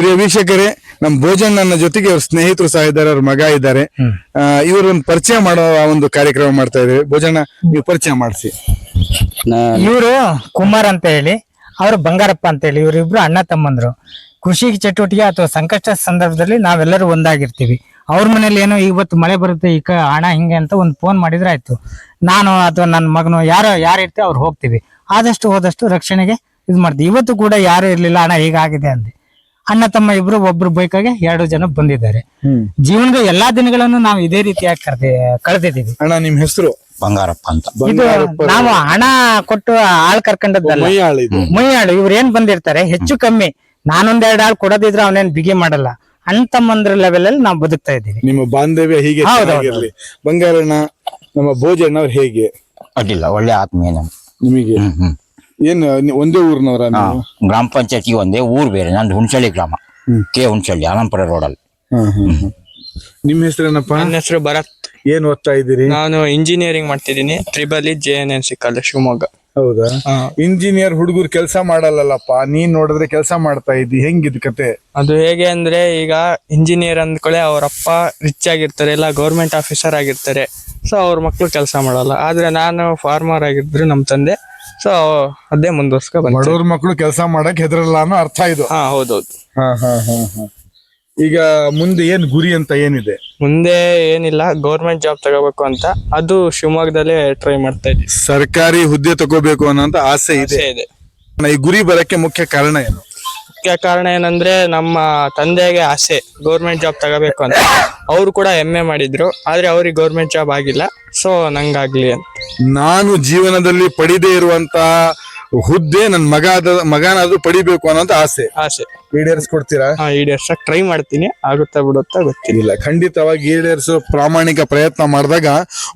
ಪ್ರಿಯ ವೀಕ್ಷಕರೇ ನಮ್ಮ ನನ್ನ ಜೊತೆಗೆ ಅವ್ರ ಸ್ನೇಹಿತರು ಸಹ ಇದ್ದಾರೆ ಅವ್ರ ಮಗ ಇದ್ದಾರೆ. ಇವರನ್ನು ಇವರು ಪರಿಚಯ ಮಾಡೋ ಒಂದು ಕಾರ್ಯಕ್ರಮ ಮಾಡ್ತಾ ಇದ್ದೇವೆ ಭೋಜನ ನೀವು ಪರಿಚಯ ಮಾಡಿಸಿ. ಇವರು ಕುಮಾರ್ ಅಂತ ಹೇಳಿ ಅವರು ಬಂಗಾರಪ್ಪ ಅಂತ ಹೇಳಿ ಇವರಿಬ್ರು ಅಣ್ಣ ತಮ್ಮಂದ್ರು. ಕೃಷಿ ಚಟುವಟಿಕೆ ಅಥವಾ ಸಂಕಷ್ಟ ಸಂದರ್ಭದಲ್ಲಿ ನಾವೆಲ್ಲರೂ ಒಂದಾಗಿರ್ತೀವಿ. ಅವ್ರ ಮನೇಲಿ ಏನೋ ಇವತ್ತು ಮಳೆ ಬರುತ್ತೆ ಈಗ ಕ ಹಣ ಹಿಂಗೆ ಅಂತ ಒಂದು ಫೋನ್ ಮಾಡಿದ್ರೆ ಆಯ್ತು. ನಾನು ಅಥವಾ ನನ್ನ ಮಗನು ಯಾರೋ ಯಾರು ಇರ್ತೀವಿ ಅವ್ರು ಹೋಗ್ತೀವಿ. ಆದಷ್ಟು ಹೋದಷ್ಟು ರಕ್ಷಣೆಗೆ ಇದು ಮಾಡ್ತೀವಿ. ಇವತ್ತು ಕೂಡ ಯಾರು ಇರ್ಲಿಲ್ಲ ಹಣ ಹೀಗಾಗಿದೆ ಅಂದೆ. ಅಣ್ಣ ತಮ್ಮ ಇಬ್ರು ಒಬ್ರು ಬೈಕಾಗೆ ಎರಡು ಜನ ಬಂದಿದ್ದಾರೆ. ಜೀವನದ ಎಲ್ಲಾ ದಿನಗಳನ್ನು ನಾವು ಇದೇ ರೀತಿಯಾಗಿ ಕರೆದಿ ಕಳೆದಿದ್ದೀವಿ. ಅಣ್ಣ ನಿಮ್ ಹೆಸರು? ಬಂಗಾರಪ್ಪ ಅಂತ. ಇದು ನಾವು ಹಣ ಕೊಟ್ಟು ಆಳ್ ಕರ್ಕೊಂಡದ್ದಲ್ಲ. ಮೈಯಾಳು ಇದು. ಮುಯ್ಯಾಳು ಇವ್ರು ಏನ್ ಬಂದಿರ್ತಾರೆ? ಹೆಚ್ಚು ಕಮ್ಮಿ. ನಾನೊಂದೆರಡು ಆಳ್ ಕೊಡೋದಿದ್ರೆ ಅವನೇನ್ ಬಿಗಿ ಮಾಡಲ್ಲ. ಅಣ್ಣ ತಮ್ಮಂದ್ರ ಲೆವೆಲ್ ಅಲ್ಲಿ ನಾವು ಬದುಕ್ತಾ ಇದ್ದೀವಿ. ನಿಮ್ಮ ಬಾಂಧವ್ಯ ಹೀಗೆ. ಚೆನ್ನಾಗಿರ್ಲಿ. ಬಂಗಾರಣ್ಣ ನಮ್ಮ ಭೋಜಣ್ಣ ಅವ್ರು ಹೇಗೆ? ಅಡ್ಡಿಲ್ಲ ಒಳ್ಳೆ ಆತ್ಮೀಯ ನಮ್ಗೆ. ನಿಮಗೆ? ಹ್ಮ್ ಹ್ಮ್. ಏನ್ ನೀವು ಒಂದೇ ಊರಿನವರ ಹಾ, ನೀವು? ಗ್ರಾಮ ಪಂಚಾಯತಿ ಒಂದೇ ಊರ್ ಬೇರೆ ನಂದು ಹುಣಸಳ್ಳಿ ಗ್ರಾಮ ಕೆ ಹುಣಸಳ್ಳಿ ಆನಂದಪುರ ರೋಡಲ್ಲಿ. ನಿಮ್ಮ ಹ್ಮ್, ಹ್ಮ್. ನಿಮ್ಮ ಹೆಸರೇನಪ್ಪ? ನನ್ನ ಹೆಸರು ಭರತ್. ಏನ್ ಓದ್ತಾ ಇದ್ದೀರಿ? ನಾನು ಇಂಜಿನಿಯರಿಂಗ್ ಮಾಡ್ತಿದ್ದೀನಿ triple E J N N C college Shivamogga. ಹೌದಾ? ಇಂಜಿನಿಯರ್ ಹುಡುಗರು ಕೆಲಸ ಮಾಡಲ್ಲಲ್ಲಪ್ಪ ನೀನ್ ನೋಡಿದ್ರೆ ಕೆಲಸ ಮಾಡ್ತಾ ಇದ್ದಿ ಹೆಂಗಿದ್ ಕತೆ? ಅದು ಹೇಗೆ ಅಂದ್ರೆ ಈಗ ಇಂಜಿನಿಯರ್ ಅಂದ್ಕೊಳ್ಳೆ ಅವ್ರ ಅಪ್ಪ ರಿಚ್ ಆಗಿರ್ತಾರೆ ಇಲ್ಲ ಗೌರ್ಮೆಂಟ್ ಆಫೀಸರ್ ಆಗಿರ್ತಾರೆ ಸೊ ಅವ್ರ ಮಕ್ಳು ಕೆಲಸ ಮಾಡಲ್ಲ. ಆದ್ರೆ ನಾನು ಫಾರ್ಮರ್ ಆಗಿದ್ರು ನಮ್ ತಂದೆ. ಸೊ ಅದೇ ಮುಂದುವರ್ಸ್ಕೊ ಬಂದ. ಬಡವ್ರ ಮಕ್ಕಳು ಕೆಲಸ ಮಾಡಕ್ ಹೆದರಲ್ಲ ಅನ್ನೋ ಅರ್ಥ ಇದು. ಹಾ ಹೌದೌದು. ಹಾ, ಹಾ, ಹಾ, ಹಾ. ಈಗ ಮುಂದೆ ಏನ್ ಗುರಿ ಅಂತ ಏನಿದೆ? ಮುಂದೆ ಏನಿಲ್ಲ ಗೌರ್ಮೆಂಟ್ ಜಾಬ್ ತಗೋಬೇಕು ಅಂತ. ಅದು ಶಿವಮೊಗ್ಗದಲ್ಲೇ ಟ್ರೈ ಮಾಡ್ತಾ ಇದ್ದೀವಿ ಸರ್ಕಾರಿ ಹುದ್ದೆ ತಗೋಬೇಕು ಅನ್ನೋಂತ ಆಸೆ ಇದೆ. ಆಸೆ ಇದೆ. ಈ ಗುರಿ ಬರಕ್ಕೆ ಮುಖ್ಯ ಕಾರಣ ಏನು? ಮುಖ್ಯ ಕಾರಣ ಏನಂದ್ರೆ ನಮ್ಮ ತಂದೆಗೆ ಆಸೆ ಗೌರ್ಮೆಂಟ್ ಜಾಬ್ ತಗೋಬೇಕು ಅಂತ. ಅವ್ರು ಕೂಡ ಎಂ ಎ ಮಾಡಿದ್ರು ಆದ್ರೆ ಅವ್ರಿಗೆ ಗೌರ್ಮೆಂಟ್ ಜಾಬ್ ಆಗಿಲ್ಲ. ಸೊ ನಂಗಾಗ್ಲಿ ಅಂತ. ನಾನು ಜೀವನದಲ್ಲಿ ಪಡಿದೇ ಇರುವಂತ ಹುದ್ದೆ ನನ್ ಮಗ ಆದ- ಮಗನಾದ್ರೂ ಪಡಿಬೇಕು ಅನ್ನೋಂತ ಆಸೆ. ಆಸೆ. ಈಡೇರಿಸ್ಕೊಡ್ತೀರಾ ಹಾ ಈಡೇರ್ಸಕ್ ಟ್ರೈ ಮಾಡ್ತೀನಿ. ಆಗುತ್ತಾ ಬಿಡುತ್ತಾ ಗೊತ್ತಿಲ್ಲ. ಇಲ್ಲ ಖಂಡಿತವಾಗಿ ಈಡೇರಿಸೋ ಪ್ರಾಮಾಣಿಕ ಪ್ರಯತ್ನ ಮಾಡಿದಾಗ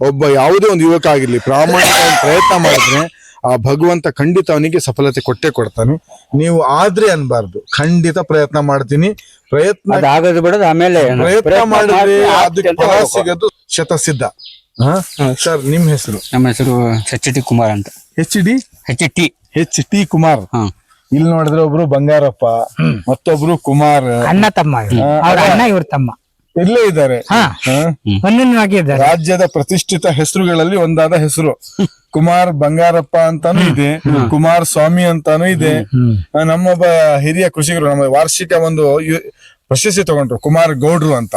ಒಬ್ಬ ಯಾವುದೇ ಒಂದು ಯುವಕ ಆಗಿರ್ಲಿ ಪ್ರಾಮಾಣಿಕ ಒಂದು ಪ್ರಯತ್ನ ಮಾಡಿದ್ರೆ ಆ ಭಗವಂತ ಖಂಡಿತ ಅವನಿಗೆ ಸಫಲತೆ ಕೊಟ್ಟೆ ಕೊಡ್ತಾನೆ. ನೀವು ಆದ್ರೆ ಅನ್ಬಾರ್ದು. ಖಂಡಿತ ಪ್ರಯತ್ನ ಮಾಡ್ತೀನಿ. ಪ್ರಯತ್ನ ಬಿಡೋದು ಆಮೇಲೆ ಪ್ರಯತ್ನ ಮಾಡಿದ್ರೆ ಅದಕ್ಕೆ ಫಲ ಸಿಗೋದು ಶತಸಿದ್ಧ. ಸರ್ ನಿಮ್ ಹೆಸರು? ನಮ್ಮ ಹೆಸರು ಎಚ್ ಟಿ ಕುಮಾರ್ ಅಂತ. H D H T H T Kumar. ಹಾ. ಇಲ್ಲಿ ನೋಡಿದ್ರೆ ಒಬ್ರು ಬಂಗಾರಪ್ಪ ಮತ್ತೊಬ್ರು ಕುಮಾರ್. ಅಣ್ಣ ತಮ್ಮ. ಅವ್ರ ಅಣ್ಣ ಇವ್ರ ತಮ್ಮ. ಇಲ್ಲೇ ಇದ್ದಾರೆ. ಹಾ. ರಾಜ್ಯದ ಪ್ರತಿಷ್ಠಿತ ಹೆಸರುಗಳಲ್ಲಿ ಒಂದಾದ ಹೆಸರು. ಕುಮಾರ್ ಬಂಗಾರಪ್ಪ ಅಂತಾನು ಇದೆ. ಕುಮಾರ್ ಸ್ವಾಮಿ ಅಂತಾನು ಇದೆ. ನಮ್ಮೊಬ್ಬ ಹಿರಿಯ ಕೃಷಿಕರು ನಮ್ಮ ವಾರ್ಷಿಕ ಒಂದು ಪ್ರಶಸ್ತಿ ತಗೊಂಡ್ರು ಕುಮಾರ್ ಗೌಡ್ರು ಅಂತ.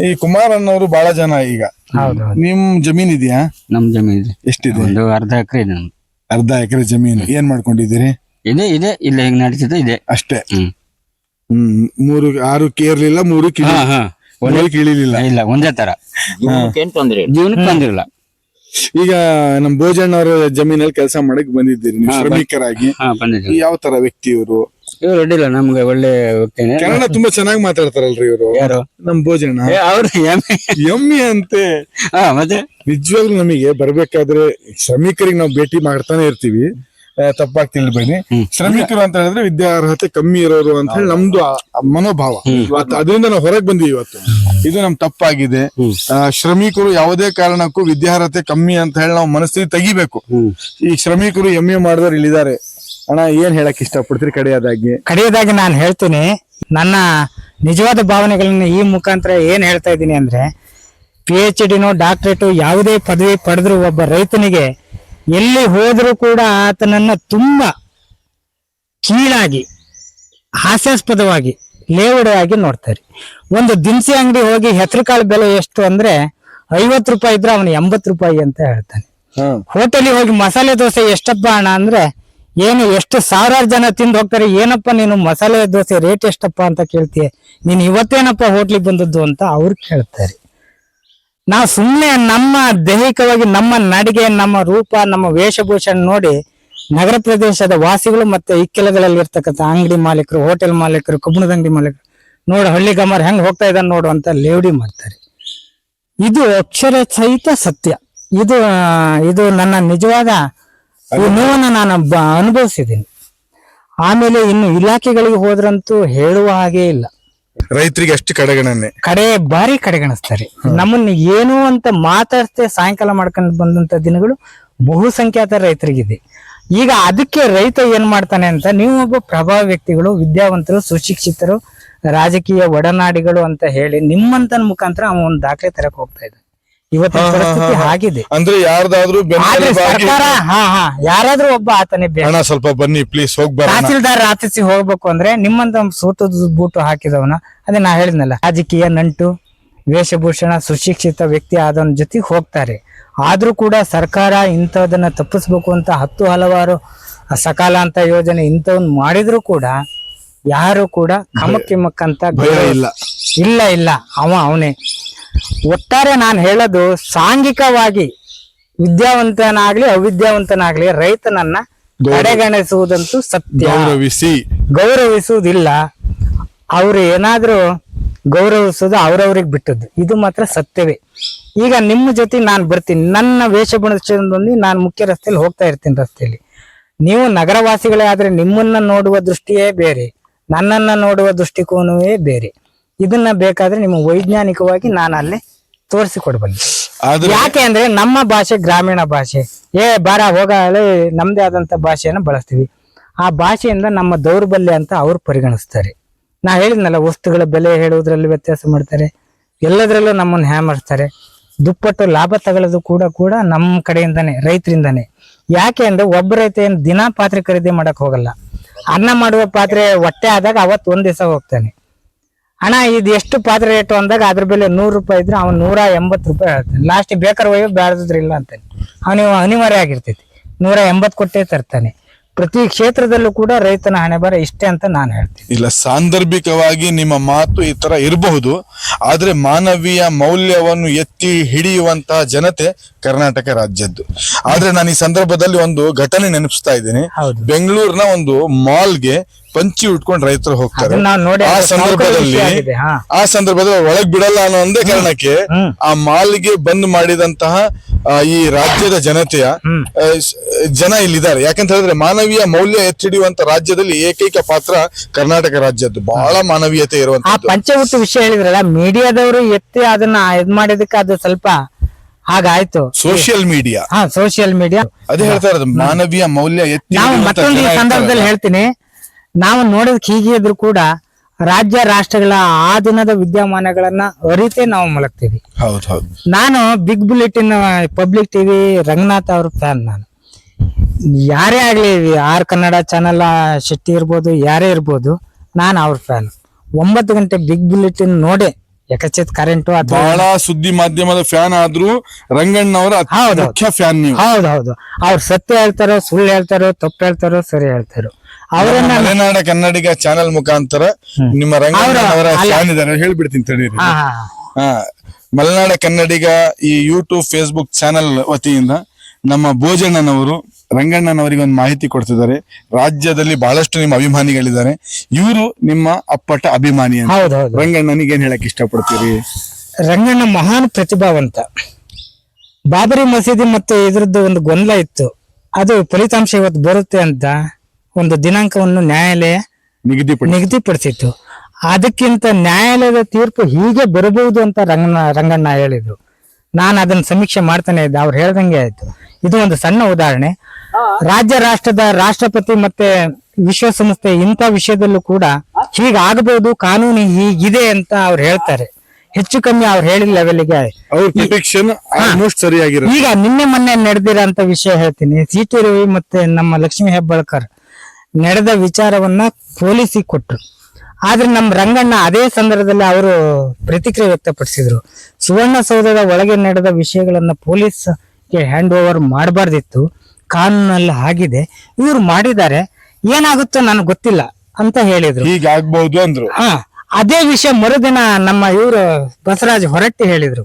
ಈ ಕುಮಾರ್ ಅನ್ನೋರು ಬಹಳ ಜನ ಈಗ. ಹೌದು ನಿಮ್ ಜಮೀನ್ ಇದೆಯಾ? ನಮ್ ಜಮೀನ್ ಇದೆ. ಎಷ್ಟಿದೆ? ಒಂದು ಅರ್ಧ ಎಕರೆ ಇದೆ ನಮ್ದು. ಅರ್ಧ ಎಕರೆ ಜಮೀನು. ಏನ್ ಮಾಡ್ಕೊಂಡಿದ್ದೀರಿ? ಇದೆ ಇದೆ. ಇಲ್ಲ ಹೆಂಗ್ ನಡೀತದೆ ಇದೆ. ಅಷ್ಟೇ. ಹ್ಮ್. ಮೂರು ಆರು ಕೇರ್ಲಿಲ್ಲ ಮೂರು ಕಿಲೋ. ಹಾ ಹಾ. ಮೂರು ಕಿಳಿಲಿಲ್ಲ ಇಲ್ಲ ಒಂದೇ ತರ. ಏನ್ ತೊಂದ್ರೆ ಇಲ್ಲ. ಜೀವನಕ್ಕೆ ಬಂದಿರಲ್ಲ ಈಗ ನಮ್ ಭೋಜಣ್ಣವರ ಜಮೀನಲ್ಲಿ ಕೆಲಸ ಮಾಡಕ್ ಬಂದಿದ್ದೀರಿ ನೀವು ಶ್ರಮಿಕರಾಗಿ. ಹಾ ಬಂದಿದ್ದೀವಿ. ಯಾವ ತರ ವ್ಯಕ್ತಿ ಇವರು ಇವ್ರು ಅಡ್ಡಿಲ್ಲ ನಮ್ಗೆ ಒಳ್ಳೆ ವ್ಯಕ್ತಿನೇ ಕನ್ನಡ ತುಂಬಾ ಚೆನ್ನಾಗಿ ಮಾತಾಡ್ತಾರಲ್ರಿ ಇವರು. ಯಾರು? ನಮ್ ಭೋಜನ? ಏ, ಅವ್ರು ಎಮ್ಮೆ. ಎಮ್ಮೆ ಅಂತೆ. ಹಾ ಮತ್ತೆ? ನಿಜವಾಗ್ಲೂ ನಮಗೆ ಬರ್ಬೇಕಾದ್ರೆ ಶ್ರಮಿಕರಿಗೆ ನಾವು ಭೇಟಿ ಮಾಡ್ತಾನೆ ಇರ್ತೀವಿ. ತಪ್ಪಾಗಿ ತಿಳಿಬೇಡಿ ಶ್ರಮಿಕರು ಅಂತ ಹೇಳಿದ್ರೆ ವಿದ್ಯಾರ್ಹತೆ ಕಮ್ಮಿ ಇರೋರು ಅಂತ ಹೇಳಿ ನಮ್ದು ಮನೋಭಾವ. ಇವತ್ತು ಅದರಿಂದ ನಾವು ಹೊರಗೆ ಬಂದಿವಿ ಇವತ್ತು. ಇದು ನಮ್ ತಪ್ಪಾಗಿದೆ. ಆ, ಶ್ರಮಿಕರು ಯಾವುದೇ ಕಾರಣಕ್ಕೂ ವಿದ್ಯಾರ್ಹತೆ ಕಮ್ಮಿ ಅಂತ ಹೇಳಿ ನಾವು ಮನಸ್ಥಿತಿ ತೆಗಿಬೇಕು. ಈ ಶ್ರಮಿಕರು ಎಮ್ಮೆ ಮಾಡಿದವ್ರು ಇಲ್ಲಿದ್ದಾರೆ. ಅಣ್ಣ ಏನ್ ಹೇಳಕ್ ಇಷ್ಟಪಡ್ತೀರಿ ಕಡೆಯದಾಗಿ? ಕಡೆಯದಾಗಿ ನಾನು ಹೇಳ್ತೀನಿ ನನ್ನ ನಿಜವಾದ ಭಾವನೆಗಳನ್ನ ಈ ಮುಖಾಂತರ ಏನ್ ಹೇಳ್ತಾ ಇದ್ದೀನಿ ಅಂದ್ರೆ ಪಿ ಎಚ್ ಡಿನೋ ಡಾಕ್ಟರೇಟು ಯಾವುದೇ ಪದವಿ ಪಡೆದ್ರು ಒಬ್ಬ ರೈತನಿಗೆ ಎಲ್ಲಿ ಹೋದರೂ ಕೂಡ ಆತನನ್ನ ತುಂಬಾ ಕೀಳಾಗಿ ಹಾಸ್ಯಾಸ್ಪದವಾಗಿ ಲೇವಡೆಯಾಗಿ ನೋಡ್ತಾರೆ. ಒಂದು ದಿನಸಿ ಅಂಗಡಿ ಹೋಗಿ ಹೆಸರುಕಾಳು ಬೆಲೆ ಎಷ್ಟು ಅಂದ್ರೆ ಐವತ್ತು ರೂಪಾಯಿ ಇದ್ರೆ ಅವನು ಎಂಬತ್ತು ರೂಪಾಯಿ ಅಂತ ಹೇಳ್ತಾನೆ. ಹೋಟೆಲಿಗೆ ಹೋಗಿ ಮಸಾಲೆ ದೋಸೆ ಎಷ್ಟಪ್ಪ ಅಣ್ಣ ಅಂದ್ರೆ ಏನು ಎಷ್ಟು ಸಾವಿರಾರು ಜನ ತಿಂದು ಹೋಗ್ತಾರೆ ಏನಪ್ಪ ನೀನು ಮಸಾಲೆ ದೋಸೆ ರೇಟ್ ಎಷ್ಟಪ್ಪ ಅಂತ ಕೇಳ್ತೀಯ ನೀನು ಇವತ್ತೇನಪ್ಪ ಹೋಟ್ಲಿಗೆ ಬಂದದ್ದು ಅಂತ ಅವ್ರು ಕೇಳ್ತಾರೆ. ನಾವು ಸುಮ್ಮನೆ ನಮ್ಮ ದೈಹಿಕವಾಗಿ ನಮ್ಮ ನಡಿಗೆ, ನಮ್ಮ ರೂಪ, ನಮ್ಮ ವೇಷಭೂಷಣ ನೋಡಿ ನಗರ ಪ್ರದೇಶದ ವಾಸಿಗಳು ಮತ್ತೆ ಇಕ್ಕೆಲಗಳಲ್ಲಿ ಇರ್ತಕ್ಕಂಥ ಅಂಗಡಿ ಮಾಲೀಕರು, ಹೋಟೆಲ್ ಮಾಲೀಕರು, ಕಬ್ಬಣದ ಅಂಗಡಿ ಮಾಲೀಕರು ನೋಡು ಹಳ್ಳಿ ಗಮರ್ ಹೆಂಗ್ ಹೋಗ್ತಾ ಇದ್ದಾನೆ ನೋಡು ಅಂತ ಲೇವಡಿ ಮಾಡ್ತಾರೆ. ಇದು ಅಕ್ಷರ ಸಹಿತ ಸತ್ಯ. ಇದು ಇದು ನನ್ನ ನಿಜವಾದ ನೋವನ್ನು ನಾನು ಅನುಭವಿಸಿದ್ದೀನಿ. ಆಮೇಲೆ ಇನ್ನು ಇಲಾಖೆಗಳಿಗೆ ಹೋದ್ರಂತೂ ಹೇಳುವ ಹಾಗೆ ಇಲ್ಲ. ರೈತರಿಗೆ ಅಷ್ಟು ಕಡೆಗಣನೆ. ಕಡೆ ಬಾರಿ ಕಡೆಗಣಿಸ್ತಾರೆ. ನಮ್ಮನ್ನ ಏನು ಅಂತ ಮಾತಾಡ್ತೇ ಸಾಯಂಕಾಲ ಮಾಡ್ಕೊಂಡು ಬಂದಂತ ದಿನಗಳು ಬಹುಸಂಖ್ಯಾತ ರೈತರಿಗಿದೆ. ಈಗ ಅದಕ್ಕೆ ರೈತ ಏನ್ ಮಾಡ್ತಾನೆ ಅಂತ ನೀವು ಒಬ್ಬ ಪ್ರಭಾವ ವ್ಯಕ್ತಿಗಳು, ವಿದ್ಯಾವಂತರು, ಸುಶಿಕ್ಷಿತರು, ರಾಜಕೀಯ ಒಡನಾಡಿಗಳು ಅಂತ ಹೇಳಿ ನಿಮ್ಮಂತನ ಮುಖಾಂತರ ಅವನು ಒಂದು ದಾಖಲೆ ತರಕ್ ಹೋಗ್ತಾ ಇದ್ದ ಇವತ್ತಿನ ಪರಿಸ್ಥಿತಿ. ಆಗಿದೆ ಅಂದ್ರೆ ಯಾರ್ದಾದ್ರೂ ಆದ್ರೆ ಸರ್ಕಾರ ಹಾ ಹಾ ಯಾರಾದ್ರೂ ಒಬ್ಬ ಆತನೇ ಬೇಕು ಸ್ವಲ್ಪ ಬನ್ನಿ ಪ್ಲೀಸ್ ಹೋಗ್ ಬರೋಣ. ತಹಸೀಲ್ದಾರ್ ಆತಿಸಿ ಹೋಗ್ಬೇಕು ಅಂದ್ರೆ ನಿಮ್ಮಂತ ಸೂಟದ ಬೂಟು ಹಾಕಿದವನ ಅದೇ ನಾ ಹೇಳಿದ್ನಲ್ಲ ರಾಜಕೀಯ ನಂಟು ವೇಷಭೂಷಣ ಸುಶಿಕ್ಷಿತ ವ್ಯಕ್ತಿ ಆದವನ ಜೊತೆ ಹೋಗ್ತಾರೆ. ಆದ್ರೂ ಕೂಡ ಸರ್ಕಾರ ಇಂಥದನ್ನ ತಪ್ಪಿಸ್ಬೇಕು ಅಂತ ಹತ್ತು ಹಲವಾರು ಸಕಾಲ ಅಂತ ಯೋಜನೆ ಇಂಥವನ್ನ ಮಾಡಿದ್ರು ಕೂಡ ಯಾರು ಕೂಡ ಕಮಕ್ಕಿಮಕ್ಕಂತ ಭಯ ಇಲ್ಲ. ಇಲ್ಲ ಇಲ್ಲ. ಅವ ಅವನೇ. ಒಟ್ಟಾರೆ ನಾನು ಹೇಳೋದು ಸಾಂಘಿಕವಾಗಿ ವಿದ್ಯಾವಂತನಾಗ್ಲಿ ಅವಿದ್ಯಾವಂತನಾಗ್ಲಿ ರೈತನನ್ನ ಕಡೆಗಣಿಸುವುದಂತೂ ಸತ್ಯ. ಗೌರವಿಸಿ. ಗೌರವಿಸುವುದಿಲ್ಲ. ಅವ್ರು ಏನಾದ್ರೂ ಗೌರವಿಸೋದು ಅವ್ರವ್ರಿಗೆ ಬಿಟ್ಟದ್ದು. ಇದು ಮಾತ್ರ ಸತ್ಯವೇ. ಈಗ ನಿಮ್ಮ ಜೊತೆ ನಾನು ಬರ್ತೀನಿ. ನನ್ನ ವೇಷಭೂಷಣದಲ್ಲಿ ನಾನು ಮುಖ್ಯ ರಸ್ತೆಯಲ್ಲಿ ಹೋಗ್ತಾ ಇರ್ತೀನಿ ರಸ್ತೆಯಲ್ಲಿ. ನೀವು ನಗರವಾಸಿಗಳೇ ಆದ್ರೆ ನಿಮ್ಮನ್ನ ನೋಡುವ ದೃಷ್ಟಿಯೇ ಬೇರೆ. ನನ್ನನ್ನ ನೋಡುವ ದೃಷ್ಟಿಕೋನವೇ ಬೇರೆ. ಇದನ್ನ ಬೇಕಾದ್ರೆ ನಿಮ್ಮ ವೈಜ್ಞಾನಿಕವಾಗಿ ನಾನು ಅಲ್ಲಿ ತೋರಿಸಿಕೊಡ್ಬಲ್ಲೆ. ಆದ್ರೆ ಯಾಕೆ ಅಂದ್ರೆ ನಮ್ಮ ಭಾಷೆ ಗ್ರಾಮೀಣ ಭಾಷೆ. ಏ ಬಾರ ಹೋಗಲೇ ನಮ್ದೇ ಆದಂತ ಭಾಷೆಯನ್ನು ಬಳಸ್ತೀವಿ. ಆ ಭಾಷೆಯಿಂದ ನಮ್ಮ ದೌರ್ಬಲ್ಯ ಅಂತ ಅವ್ರು ಪರಿಗಣಿಸ್ತಾರೆ. ನಾ ಹೇಳಿದ್ನಲ್ಲ ವಸ್ತುಗಳ ಬೆಲೆ ಹೇಳುವುದರಲ್ಲಿ ವ್ಯತ್ಯಾಸ ಮಾಡ್ತಾರೆ. ಎಲ್ಲದರಲ್ಲೂ ನಮ್ಮನ್ನು ಹ್ಯಾಮರ್ಸ್ತಾರೆ ದುಪ್ಪಟ್ಟು ಲಾಭ ತಗೊಳ್ಳೋದು ಕೂಡ ಕೂಡ ನಮ್ಮ ಕಡೆಯಿಂದಾನೆ ರೈತರಿಂದಾನೆ. ಯಾಕೆ ಅಂದ್ರೆ ಒಬ್ಬ ರೈತ ಏನು ದಿನಾ ಪಾತ್ರೆ ಖರೀದಿ ಮಾಡಕ್ ಹೋಗಲ್ಲ. ಅನ್ನ ಮಾಡುವ ಪಾತ್ರೆ ಹೊಟ್ಟೆ ಆದಾಗ ಅವತ್ತು ಒಂದ್ ದಿವಸ ಹೋಗ್ತಾನೆ. ಅಣ್ಣ, ಇದು ಎಷ್ಟು ಪಾತ್ರೆ ರೇಟು ಅಂದಾಗ ಅದ್ರ ಬೆಲೆ ನೂರು ರೂಪಾಯಿ ಇದ್ರೆ ಅವ್ನು ನೂರ ಎಂಬತ್ತು ರೂಪಾಯಿ ಹೇಳ್ತಾನೆ ಲಾಸ್ಟ್ ಬೇಕಾದ್ರೆ ಒಯ್ಯೋ ಬೇಡದ್ರಿಲ್ಲ ಅಂತಾನೆ. ಅವನಿಗೆ ಅನಿವಾರ್ಯ ಆಗಿರ್ತೈತಿ. ನೂರ ಎಂಬತ್ತು ಕೊಟ್ಟೆ ತರ್ತಾನೆ. ಪ್ರತಿ ಕ್ಷೇತ್ರದಲ್ಲೂ ಕೂಡ ರೈತನ ಹಣೆ ಬರ ಇಷ್ಟೇ ಅಂತ ನಾನು ಹೇಳ್ತೀನಿ ಇಲ್ಲ ಸಾಂದರ್ಭಿಕವಾಗಿ ನಿಮ್ಮ ಮಾತು ಈ ತರ ಇರಬಹುದು ಆದ್ರೆ ಮಾನವೀಯ ಮೌಲ್ಯವನ್ನು ಎತ್ತಿ ಹಿಡಿಯುವಂತಹ ಜನತೆ ಕರ್ನಾಟಕ ರಾಜ್ಯದ್ದು ಆದ್ರೆ ನಾನು ಈ ಸಂದರ್ಭದಲ್ಲಿ ಒಂದು ಘಟನೆ ನೆನಪಿಸ್ತಾ ಇದ್ದೀನಿ ಹೌದು. ಬೆಂಗಳೂರಿನ ಒಂದು ಮಾಲ್ಗೆ ಪಂಚಿ ಉಟ್ಕೊಂಡು ರೈತರು ಹೋಗ್ತಾರೆ ಅದನ್ನ ನಾವ್ ನೋಡಿ ಆ ಅದು ಸಂದರ್ಭದಲ್ಲಿ ವಿಷಯ ಆಗಿದೆ, ಹಾ. ಆ ಸಂದರ್ಭದಲ್ಲಿ ಒಳಗ್ ಬಿಡಲ್ಲ ಅನ್ನೋ ಒಂದೇ ಕಾರಣಕ್ಕೆ ಹ್ಮ್. ಆ ಮಾಲ್ಗೆ ಬಂದ್ ಮಾಡಿದಂತಹ ಆ, ಈ ರಾಜ್ಯದ ಜನತೆಯ ಆ, ಸ್- ಜನ ಇಲ್ಲಿದ್ದಾರೆ. ಯಾಕಂತ ಹೇಳಿದ್ರೆ ಮಾನವೀಯ ಮೌಲ್ಯ ಎತ್ತಿಡಿಯುವಂತ ರಾಜ್ಯದಲ್ಲಿ ಏಕೈಕ ಪಾತ್ರ ಕರ್ನಾಟಕ ರಾಜ್ಯದ್ದು. ಬಹಳ ಮಾನವೀಯತೆ ಆ ಇರುವಂತದ್ದು ವಿಷಯ ಹೇಳಿದ್ರಲ್ಲ ಮೀಡಿಯಾದವರು ಎತ್ತಿ ಅದನ್ನ ಇದ್ ಮಾಡಿದಕ್ಕೆ ಅದು ಸ್ವಲ್ಪ ಹಾಗಾಯ್ತು. Social media. ಹಾ ಸೋಷಿಯಲ್ ಮೀಡಿಯಾ. ಅದೇ ಹೇಳ್ತಾ ಇರೋದು ಮಾನವೀಯ ಮೌಲ್ಯ ಎತ್ತಿ ನಾವು ಹಿಡಿಯುವಂತ ಮತ್ತೊಂದು ಈ ಜನ ಸಂದರ್ಭದಲ್ಲಿ ಹೇಳ್ತೀನಿ. ನಾವು ನೋಡೋದಕ್ಕೆ ಹೀಗೆ ಇದ್ರು ಕೂಡ ರಾಜ್ಯ ರಾಷ್ಟ್ರಗಳ ಆ ದಿನದ ವಿದ್ಯಮಾನಗಳನ್ನ ಅರಿತೇ ನಾವು ಮಲಗ್ತೀವಿ. ನಾನು big bulletin public TV Ranganath ಅವ್ರ ಫ್ಯಾನ್ ನಾನು. ಯಾರೇ ಆಗ್ಲಿ ಆರ್ ಕನ್ನಡ ಚಾನೆಲ್ ಶೆಟ್ಟಿ ಇರ್ಬೋದು ಯಾರೇ ಇರ್ಬೋದು ನಾನು ಅವ್ರ ಫ್ಯಾನ್ ಒಂಬತ್ತು ಗಂಟೆ ಬಿಗ್ ಬುಲೆಟಿನ್ ನೋಡೆ ಯಕಚಿತ್ ಕರೆಂಟ್ ಅಥವಾ ಬಹಳ ಸುದ್ದಿ ಮಾಧ್ಯಮದ ಫ್ಯಾನ್ ಆದ್ರೂ ರಂಗಣ್ಣವರ ಹೌದು. ಫ್ಯಾನ್ ನೀವು. ಹೌದು ಹೌದು. ಅವ್ರು ಸತ್ಯ ಹೇಳ್ತಾರೋ ಸುಳ್ಳು ಹೇಳ್ತಾರೋ ತಪ್ಪು ಹೇಳ್ತಾರೋ ಸರಿ ಹೇಳ್ತಾರೋ. ಅವರನ್ನ ಮಲೆನಾಡ ಕನ್ನಡಿಗ ಚಾನೆಲ್ ಮುಖಾಂತರ ನಿಮ್ಮ ರಂಗಣ್ಣನವರ ಫ್ಯಾನ್ ಇದ್ದಾರೆ. ಹೇಳ್ಬಿಡ್ತೀನಿ ತಡೀರಿ. ಮಲೆನಾಡ ಕನ್ನಡಿಗ ಈ ಯೂಟ್ಯೂಬ್ ಫೇಸ್ಬುಕ್ ಚಾನೆಲ್ ವತಿಯಿಂದ ನಮ್ಮ ಭೋಜಣ್ಣನವರು ರಂಗಣ್ಣನವರಿಗೆ ಒಂದು ಮಾಹಿತಿ ಕೊಡ್ತಿದ್ದಾರೆ. ರಾಜ್ಯದಲ್ಲಿ ಬಹಳಷ್ಟು ನಿಮ್ಮ ಅಭಿಮಾನಿಗಳಿದ್ದಾರೆ. ಇವರು ನಿಮ್ಮ ಅಪ್ಪಟ ಅಭಿಮಾನಿ ರಂಗಣ್ಣನಿಗೆ ಏನ್ ಹೇಳಕ್ ಇಷ್ಟಪಡ್ತೀರಿ? ರಂಗಣ್ಣ ಮಹಾನ್ ಪ್ರತಿಭಾವಂತ. ಬಾಬರಿ ಮಸೀದಿ ಮತ್ತು ಇದ್ರದ್ದು ಒಂದು ಗೊಂದಲ ಇತ್ತು. ಅದು ಫಲಿತಾಂಶ ಇವತ್ತು ಬರುತ್ತೆ ಅಂತ ಒಂದು ದಿನಾಂಕವನ್ನು ನ್ಯಾಯಾಲಯ ನಿಗದಿ ನಿಗದಿಪಡಿಸಿತ್ತು. ಅದಕ್ಕಿಂತ ನ್ಯಾಯಾಲಯದ ತೀರ್ಪು ಹೀಗೆ ಬರಬಹುದು ಅಂತ ರಂಗಣ್ಣ ರಂಗಣ್ಣ ಹೇಳಿದ್ರು. ನಾನು ಅದನ್ನ ಸಮೀಕ್ಷೆ ಮಾಡ್ತಾನೆ ಇದ್ದೆ ಅವ್ರು ಹೇಳ್ದಂಗೆ ಆಯ್ತು. ಇದು ಒಂದು ಸಣ್ಣ ಉದಾಹರಣೆ. ರಾಜ್ಯ ರಾಷ್ಟ್ರದ ರಾಷ್ಟ್ರಪತಿ ಮತ್ತೆ ವಿಶ್ವಸಂಸ್ಥೆ ಇಂಥ ವಿಷಯದಲ್ಲೂ ಕೂಡ ಹೀಗಾಗಬಹುದು ಕಾನೂನು ಹೀಗಿದೆ ಅಂತ ಅವ್ರು ಹೇಳ್ತಾರೆ. ಹೆಚ್ಚು ಕಮ್ಮಿ ಅವ್ರು ಹೇಳಿದ ಲೆವೆಲ್ಗೆ ಈಗ ನಿನ್ನೆ ಮೊನ್ನೆ ನಡೆದಿರೋ ವಿಷಯ ಹೇಳ್ತೀನಿ. ಸಿ ಟಿ ರವಿ ಮತ್ತೆ ನಮ್ಮ ಲಕ್ಷ್ಮೀ ಹೆಬ್ಬಾಳ್ಕರ್ ನಡೆದ ವಿಚಾರವನ್ನ ಪೊಲೀಸಿಗೆ ಕೊಟ್ಟರು ಆದ್ರೆ ನಮ್ಮ ರಂಗಣ್ಣ ಅದೇ ಸಂದರ್ಭದಲ್ಲಿ ಅವರು ಪ್ರತಿಕ್ರಿಯೆ ವ್ಯಕ್ತಪಡಿಸಿದ್ರು. ಸುವರ್ಣಸೌಧದ ಒಳಗೆ ನಡೆದ ವಿಷಯಗಳನ್ನ ಪೊಲೀಸ್ಗೆ ಹ್ಯಾಂಡ್ ಓವರ್ ಮಾಡಬಾರ್ದಿತ್ತು. ಕಾನೂನಲ್ಲಿ ಆಗಿದೆ. ಇವ್ರು ಮಾಡಿದ್ದಾರೆ. ಏನಾಗುತ್ತೋ ನನಗೆ ಗೊತ್ತಿಲ್ಲ ಅಂತ ಹೇಳಿದ್ರು. ಹೀಗಾಗ್ಬಹುದು ಅಂದ್ರು. ಹಾ ಅದೇ ವಿಷಯ ಮರುದಿನ ನಮ್ಮ ಇವರು ಬಸವರಾಜ್ ಹೊರಟ್ಟಿ ಹೇಳಿದ್ರು.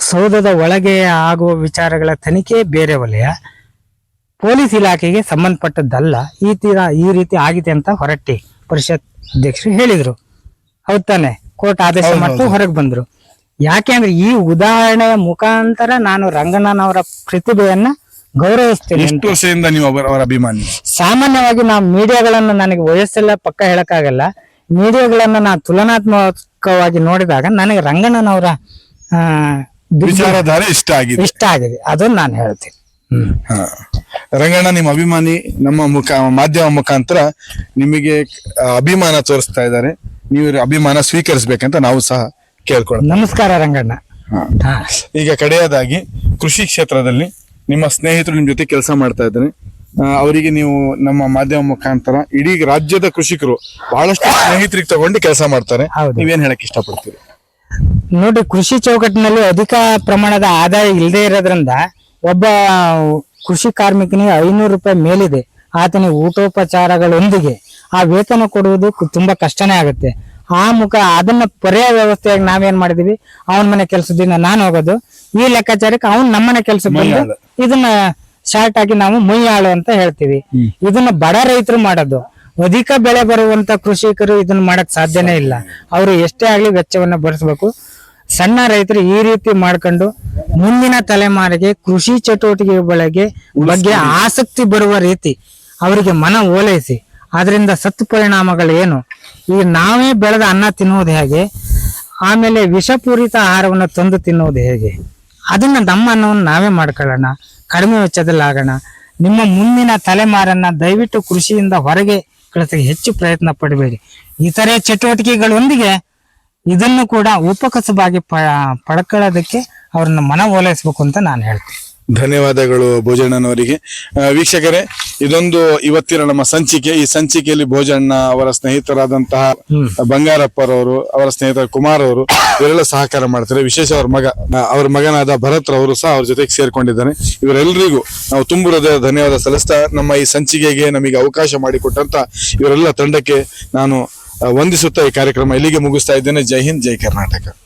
ಸೌಧದ ಒಳಗೆ ಆಗುವ ವಿಚಾರಗಳ ತನಿಖೆ ಬೇರೆ ವಲಯ. ಪೊಲೀಸ್ ಇಲಾಖೆಗೆ ಸಂಬಂಧಪಟ್ಟದ್ದಲ್ಲ ಈ ತೀರ ಈ ರೀತಿ ಆಗಿದೆ ಅಂತ ಹೊರಟ್ಟಿ ಪರಿಷತ್ ಅಧ್ಯಕ್ಷರು ಹೇಳಿದ್ರು. ಹೌದ್ ತಾನೆ? ಕೋರ್ಟ್ ಆದೇಶ ಮಾಡ್ತು ಹೊರಗೆ ಬಂದ್ರು. ಯಾಕೆ ಅಂದ್ರೆ ಈ ಉದಾಹರಣೆಯ ಮುಖಾಂತರ ನಾನು ರಂಗಣ್ಣನವರ ಪ್ರತಿಭೆಯನ್ನ ಗೌರವಿಸ್ತೇನೆ ಎಷ್ಟು ವರ್ಷದಿಂದ ನೀವು ಅವರ ಅಭಿಮಾನಿ? ಸಾಮಾನ್ಯವಾಗಿ ನಾವು ಮೀಡಿಯಾಗಳನ್ನ ನನಗೆ ವಯಸ್ಸೆಲ್ಲ ಪಕ್ಕ ಹೇಳಕ್ಕಾಗಲ್ಲ. ಮೀಡಿಯಾಗಳನ್ನ ನಾ ತುಲನಾತ್ಮಕವಾಗಿ ನೋಡಿದಾಗ ನನಗೆ ರಂಗಣ್ಣನವರ ಆ, ವಿಚಾರಧಾರೆ ಇಷ್ಟ ಆಗಿದೆ. ಇಷ್ಟ ಆಗಿದೆ. ಅದನ್ನ ನಾನು ಹೇಳ್ತೀನಿ. ಹಾ. ರಂಗಣ್ಣ ನಿಮ್ಮ ಅಭಿಮಾನಿ ನಮ್ಮ ಮುಖ ಮಾಧ್ಯಮ ಮುಖಾಂತರ ನಿಮಗೆ ಅಭಿಮಾನ ತೋರಿಸ್ತಾ ಇದ್ದಾರೆ. ನೀವು ಇವ್ರ ಅಭಿಮಾನ ಸ್ವೀಕರಿಸಬೇಕಂತ ನಾವು ಸಹ ಕೇಳ್ಕೊಳ್ಳೋಣ ನಮಸ್ಕಾರ ರಂಗಣ್ಣ. ಹಾ. ಈಗ ಕಡೆಯದಾಗಿ ಕೃಷಿ ಕ್ಷೇತ್ರದಲ್ಲಿ ನಿಮ್ಮ ಸ್ನೇಹಿತರು ನಿಮ್ ಜೊತೆ ಕೆಲಸ ಮಾಡ್ತಾ ಇದ್ದಾರೆ. ಆ, ಅವರಿಗೆ ನೀವು ನಮ್ಮ ಮಾಧ್ಯಮ ಮುಖಾಂತರ ಇಡೀ ರಾಜ್ಯದ ಕೃಷಿಕರು ಬಹಳಷ್ಟು ಸ್ನೇಹಿತರಿಗೆ ತಗೊಂಡು ಕೆಲಸ ಮಾಡ್ತಾರೆ. ಹೌದು. ನೀವೇನ್ ಹೇಳಕ್ ಇಷ್ಟಪಡ್ತೀರಿ? ನೋಡಿ ಕೃಷಿ ಚೌಕಟ್ಟಿನಲ್ಲಿ ಅಧಿಕ ಪ್ರಮಾಣದ ಆದಾಯ ಇಲ್ಲದೆ ಇರೋದ್ರಿಂದ ಒಬ್ಬ ಕೃಷಿ ಕಾರ್ಮಿಕನಿಗೆ ಐನೂರು ರೂಪಾಯಿ ಮೇಲಿದೆ. ಆತನ ಊಟೋಪಚಾರಗಳೊಂದಿಗೆ ಆ ವೇತನ ಕೊಡುವುದು ತುಂಬಾ ಕಷ್ಟನೇ ಆಗುತ್ತೆ. ಆ ಮುಖ ಅದನ್ನ ಪರ್ಯಾಯ ವ್ಯವಸ್ಥೆಯಾಗಿ ನಾವೇನ್ ಮಾಡಿದೀವಿ? ಅವನ ಮನೆ ಕೆಲಸದಿಂದ ನಾನು ಹೋಗೋದು. ಈ ಲೆಕ್ಕಾಚಾರಕ್ಕೆ ಅವ್ನ್ ನಮ್ಮನೆ ಕೆಲಸ ಬಂದು. ಇದನ್ನ ಶಾರ್ಟ್ ಆಗಿ ನಾವು ಮುಯ್ಯಾಳು ಅಂತ ಹೇಳ್ತೀವಿ. ಇದನ್ನ ಬಡ ರೈತರು ಮಾಡೋದು. ಅಧಿಕ ಬೆಳೆ ಬರುವಂತ ಕೃಷಿಕರು ಇದನ್ನ ಮಾಡಕ್ ಸಾಧ್ಯನೇ ಇಲ್ಲ. ಅವರು ಎಷ್ಟೇ ಆಗ್ಲಿ ವೆಚ್ಚವನ್ನ ಭರಿಸಬೇಕು. ಸಣ್ಣ ರೈತರು ಈ ರೀತಿ ಮಾಡ್ಕೊಂಡು ಮುಂದಿನ ತಲೆಮಾರಿಗೆ ಕೃಷಿ ಚಟುವಟಿಕೆಗಳಿಗೆ ಬಗ್ಗೆ ಆಸಕ್ತಿ ಬರುವ ರೀತಿ ಅವರಿಗೆ ಮನ ಓಲೈಸಿ. ಅದರಿಂದ ಸತ್ಪರಿಣಾಮಗಳು ಏನು? ಈಗ ನಾವೇ ಬೆಳೆದ ಅನ್ನ ತಿನ್ನುವುದು ಹೇಗೆ? ಆಮೇಲೆ ವಿಷಪೂರಿತ ಆಹಾರವನ್ನು ತಂದು ತಿನ್ನುವುದು ಹೇಗೆ? ಅದನ್ನ ನಮ್ಮ ಅನ್ನವನ್ನು ನಾವೇ ಮಾಡ್ಕೊಳ್ಳೋಣ. ಕಡಿಮೆ ವೆಚ್ಚದಲ್ಲಿ ಆಗೋಣ. ನಿಮ್ಮ ಮುಂದಿನ ತಲೆಮಾರನ್ನ ದಯವಿಟ್ಟು ಕೃಷಿಯಿಂದ ಹೊರಗೆ ಕಳಿಸಕ್ಕೆ ಹೆಚ್ಚು ಪ್ರಯತ್ನ ಪಡಬೇಡಿ. ಇತರೆ ಚಟುವಟಿಕೆಗಳೊಂದಿಗೆ ಇದನ್ನು ಕೂಡ ಉಪಕಸಬಾಗಿ ಪ ಪಡ್ಕೊಳ್ಳೋದಕ್ಕೆ ಅವ್ರನ್ನ ಮನ ಓಲೈಸ್ಬೇಕು ಅಂತ ನಾನು ಹೇಳ್ತೀನಿ. ಧನ್ಯವಾದಗಳು ಭೋಜಣ್ಣನವರಿಗೆ. ವೀಕ್ಷಕರೇ ಇದೊಂದು ಇವತ್ತಿನ ನಮ್ಮ ಸಂಚಿಕೆ. ಈ ಸಂಚಿಕೆಯಲ್ಲಿ ಭೋಜಣ್ಣ ಅವರ ಸ್ನೇಹಿತರಾದಂತಹ ಬಂಗಾರಪ್ಪರವರು ಅವರ ಸ್ನೇಹಿತರ ಕುಮಾರ್ ಅವರು ಇವರೆಲ್ಲ ಸಹಕಾರ ಮಾಡ್ತಾರೆ. ವಿಶೇಷ ಅವ್ರ ಮಗ ಅವ್ರ ಮಗನಾದ ಭರತ್ ಅವರು ಸಹ ಅವ್ರ ಜೊತೆಗೆ ಸೇರ್ಕೊಂಡಿದ್ದಾರೆ ಇವರೆಲ್ಲರಿಗೂ ನಾವು ತುಂಬು ಹೃದಯ ಧನ್ಯವಾದ ಸಲ್ಲಿಸ್ತಾ ನಮ್ಮ ಈ ಸಂಚಿಕೆಗೆ ನಮಗೆ ಅವಕಾಶ ಮಾಡಿಕೊಟ್ಟಂತ ಇವರೆಲ್ಲ ತಂಡಕ್ಕೆ ನಾನು ವಂದಿಸುತ್ತಾ ಈ ಕಾರ್ಯಕ್ರಮ ಇಲ್ಲಿಗೆ ಮುಗಿಸ್ತಾ ಇದ್ದೇನೆ. ಜೈ ಹಿಂದ್ ಜೈ ಕರ್ನಾಟಕ.